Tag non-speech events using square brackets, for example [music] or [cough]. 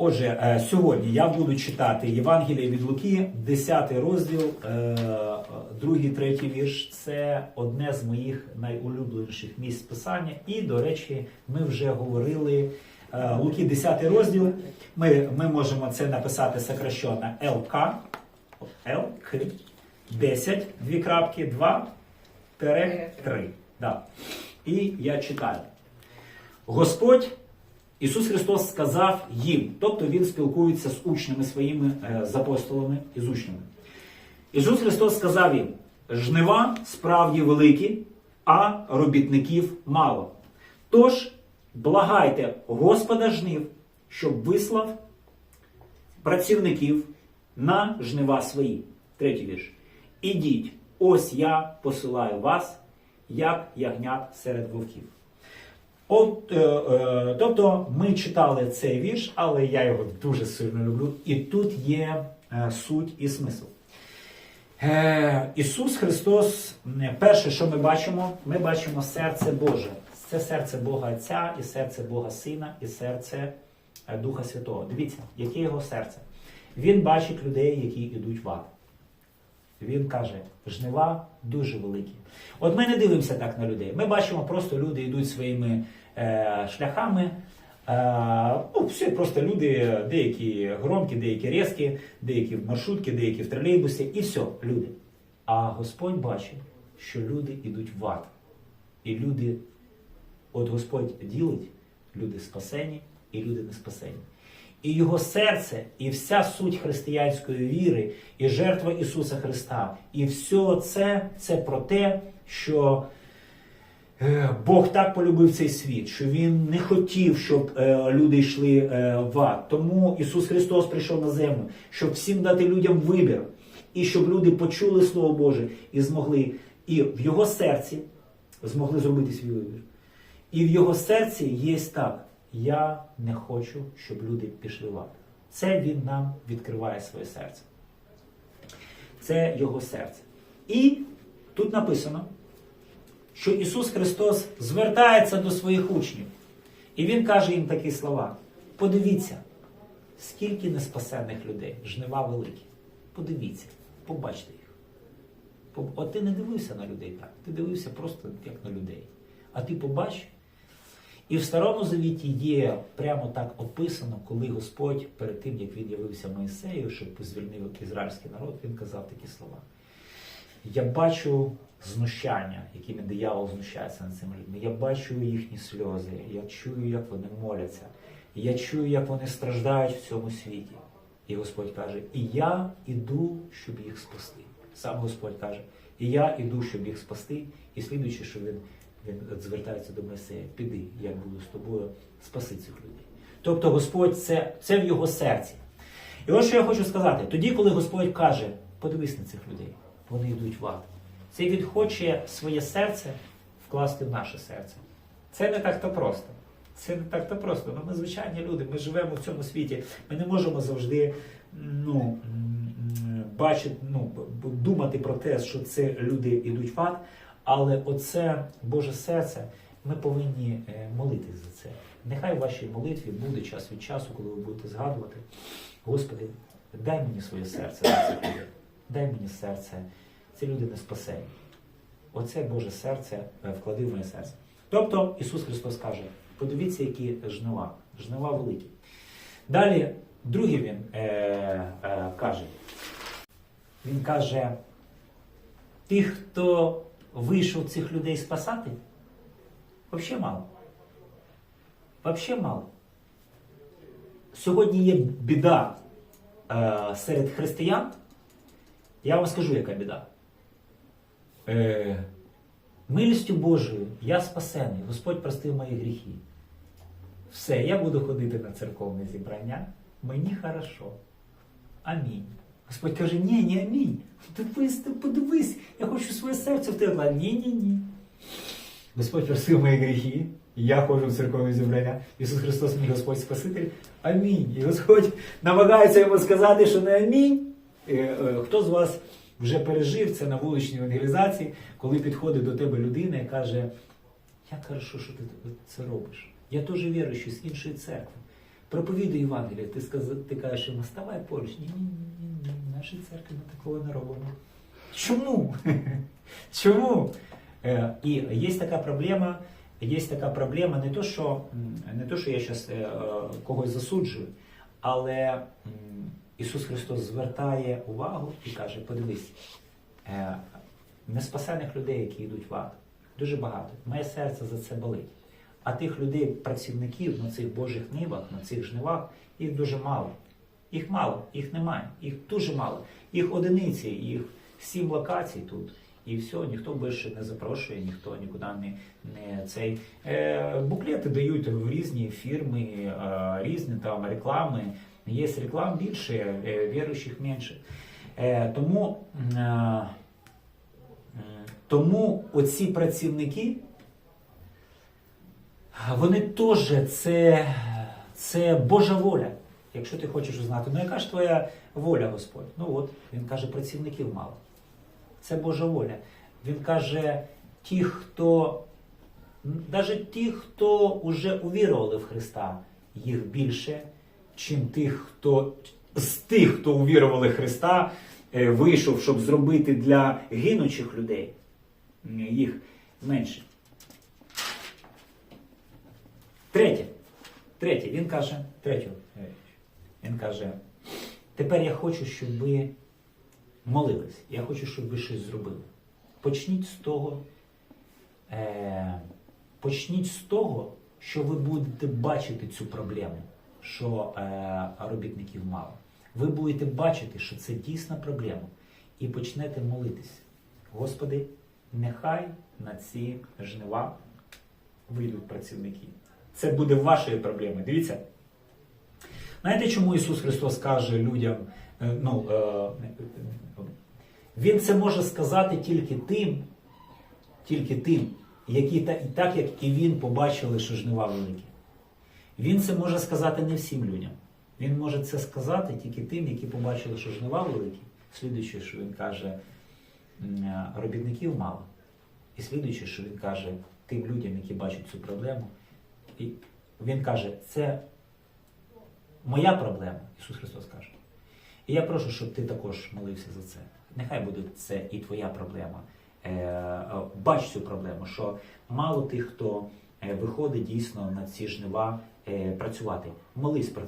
Отже, е, сьогодні я буду читати Євангеліє від Луки, 10 розділ, е, другий, третій вірш. Це одне з моїх найулюбленіших місць писання. І, до речі, ми вже говорили е, Луки, 10 розділ. Ми, ми можемо це написати сокращенно ЛК, ЛК, 10, дві крапки, 2, 3. Да. І я читаю. Господь Ісус Христос сказав їм, тобто Він спілкується з учнями своїми, е, з апостолами і з учнями. Ісус Христос сказав їм: жнива справді великі, а робітників мало. Тож благайте Господа жнив, щоб вислав працівників на жнива свої. Третій вірш. Ідіть, ось я посилаю вас, як ягнят серед вовків. От, е, е, тобто ми читали цей вірш, але я його дуже сильно люблю. І тут є е, суть і смисл. Е, Ісус Христос, перше, що ми бачимо, ми бачимо серце Боже. Це серце Бога Отця, і серце Бога Сина, і серце е, Духа Святого. Дивіться, яке його серце. Він бачить людей, які йдуть в ад. Він каже, жнива дуже великі. От ми не дивимося так на людей. Ми бачимо, просто люди йдуть своїми е, шляхами. Е, ну, всі просто люди, деякі громкі, деякі різкі, деякі в маршрутці, деякі в тролейбусі, і все, люди. А Господь бачить, що люди йдуть в ад. І люди, от Господь ділить, люди спасені і люди не спасені. І його серце, і вся суть християнської віри, і жертва Ісуса Христа, і все це це про те, що е, Бог так полюбив цей світ, що Він не хотів, щоб е, люди йшли е, в ад. Тому Ісус Христос прийшов на землю, щоб всім дати людям вибір, і щоб люди почули Слово Боже і змогли, і в його серці змогли зробити свій вибір. І в його серці є так. Я не хочу, щоб люди пішли в ад. Це він нам відкриває своє серце. Це його серце. І тут написано, що Ісус Христос звертається до своїх учнів. І Він каже їм такі слова: подивіться, скільки неспасених людей, жнива великі. Подивіться, побачте їх. От ти не дивився на людей так, ти дивився просто як на людей. А ти побач, і в Старому Завіті є прямо так описано, коли Господь перед тим, як він явився Моїсею, щоб звільнив ізраїльський народ, він казав такі слова. Я бачу знущання, якими диявол знущається над цими людьми. Я бачу їхні сльози, я чую, як вони моляться, я чую, як вони страждають в цьому світі. І Господь каже: І я іду, щоб їх спасти. Сам Господь каже, і я іду, щоб їх спасти, і слідуючи, що він, він звертається до Месея, піди, я буду з тобою, спаси цих людей. Тобто Господь це, це в його серці. І ось що я хочу сказати: тоді, коли Господь каже, подивись на цих людей, вони йдуть в ад. Це він хоче своє серце вкласти в наше серце. Це не так то просто. Це не так то просто. Ну, ми звичайні люди, ми живемо в цьому світі. Ми не можемо завжди ну, бачити, ну, думати про те, що це люди йдуть в ад. Але оце Боже серце, ми повинні е, молитись за це. Нехай в вашій молитві буде час від часу, коли ви будете згадувати, Господи, дай мені своє серце. Дай мені серце. Ці люди не спасені. Оце Боже серце е, вклади в моє серце. Тобто Ісус Христос каже: подивіться, які жнива, жнива великі. Далі, другий він е, е, каже, він каже, тих, хто вийшов цих людей спасати, взагалі мало. Взагалі мало. Сьогодні є біда е, серед християн. Я вам скажу, яка біда. Е, милістю Божою я спасений, Господь простив мої гріхи. Все, я буду ходити на церковне зібрання. Мені хорошо. Амінь. Господь каже, ні, ні, амінь. Дивись, ти подивись, я хочу своє серце в тебе. вкласти». Ні, ні, ні. Господь простив мої гріхи, я ходжу в церковне зібрання. Ісус Христос, мій Господь Спаситель. Амінь. І Господь намагається йому сказати, що не амінь. Е, е, Хто з вас вже пережив це на вуличній евангелізації, коли підходить до тебе людина і каже, як хорошо, що ти це робиш. Я теж віруючий з іншої церкви. Проповідуй Євангелія. Ти сказ... ти кажеш йому, ставай поруч. Ні, ні, ні, ні, в нашій церкві ми такого не робимо. Чому? [laughs] Чому? Е, І є така проблема. Є така проблема, не то, що не то, що я зараз когось засуджую, але Ісус Христос звертає увагу і каже: подивись, е, неспасених людей, які йдуть в ад, дуже багато. Моє серце за це болить. А тих людей, працівників на цих Божих нивах, на цих жнивах, їх дуже мало. Їх мало, їх немає, їх дуже мало. Їх одиниці, їх сім локацій тут. І все, ніхто більше не запрошує, ніхто нікуди не, не цей. Е, буклети дають в різні фірми, е, різні там реклами. Є реклам більше, е, віруючих менше. Е, тому, е, тому оці працівники, вони теж це, це Божа воля. Якщо ти хочеш узнати, ну яка ж твоя воля, Господь? Ну от, він каже, працівників мало. Це Божа воля. Він каже, ті, хто, навіть ті, хто вже увірували в Христа, їх більше, чим тих, хто з тих, хто увірували в Христа, е, вийшов, щоб зробити для гинучих людей, їх менше. Третє. Третє. Він каже, третю. Він каже, тепер я хочу, щоб ви молились. Я хочу, щоб ви щось зробили. Почніть з того, е, почніть з того, що ви будете бачити цю проблему, що е, робітників мало. Ви будете бачити, що це дійсна проблема, і почнете молитись. Господи, нехай на ці жнива вийдуть працівники. Це буде вашою проблемою. Дивіться. Знаєте, чому Ісус Христос каже людям, е, ну, е, Він це може сказати тільки тим, тільки тим, які та- так, як і він побачили, що жнива великі. Він це може сказати не всім людям. Він може це сказати тільки тим, які побачили, що жнива великі. Слідуючи, що він каже, е, робітників мало. І слідуючи, що він каже тим людям, які бачать цю проблему, і він каже, це моя проблема, Ісус Христос каже. І я прошу, щоб ти також молився за це. Нехай буде це і твоя проблема. Е, е, Бач цю проблему, що мало тих, хто е, виходить дійсно на ці жнива працювати. Молись про це.